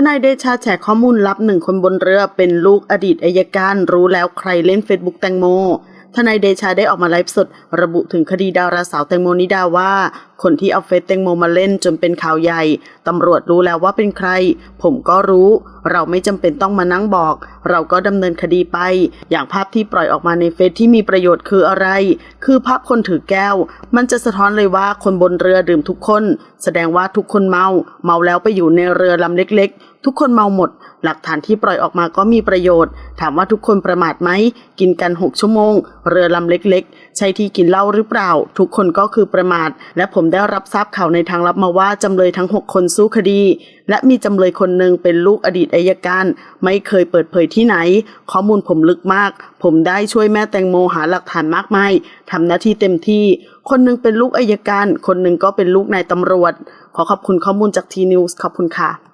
ทนายเดชาแฉข้อมูลลับหนึ่งคนบนเรือเป็นลูกอดีตอายการรู้แล้วใครเล่นเฟซบุ๊กแตงโมทนายเดชาได้ออกมาไลฟ์สด ระบุถึงคดีดาราสาวแตงโมนิดาว่าคนที่เอาเฟซแตงโมมาเล่นจนเป็นข่าวใหญ่ตำรวจรู้แล้วว่าเป็นใคร ผมก็รู้ เราไม่จำเป็นต้องมานั่งบอก เราก็ดำเนินคดีไป อย่างภาพที่ปล่อยออกมาในเฟซที่มีประโยชน์คืออะไร คือภาพคนถือแก้ว มันจะสะท้อนเลยว่าคนบนเรือดื่มทุกคน แสดงว่าทุกคนเมา เมาแล้วไปอยู่ในเรือลำเล็ก ๆ ทุกคนเมาหมด หลักฐานที่ปล่อยออกมาก็มีประโยชน์ ถามว่าทุกคนประมาทไหม กินกัน6ชั่วโมง เรือลำเล็ก ๆ ใช่ที่กินเหล้าหรือเปล่า ทุกคนก็คือประมาท และผมได้รับทราบข่าวในทางลับมาว่าจำเลยทั้ง 6 คนสู้คดี และมีจำเลยคนหนึ่งเป็นลูกอดีตอายการ ไม่เคยเปิดเผยที่ไหน ข้อมูลผมลึกมาก ผมได้ช่วยแม่แตงโมหาหลักฐานมากมายทำหน้าที่เต็มที่ คนหนึ่งเป็นลูกอายการ คนหนึ่งก็เป็นลูกนายตำรวจ ขอขอบคุณข้อมูลจากทีนิวส์ขอบคุณค่ะ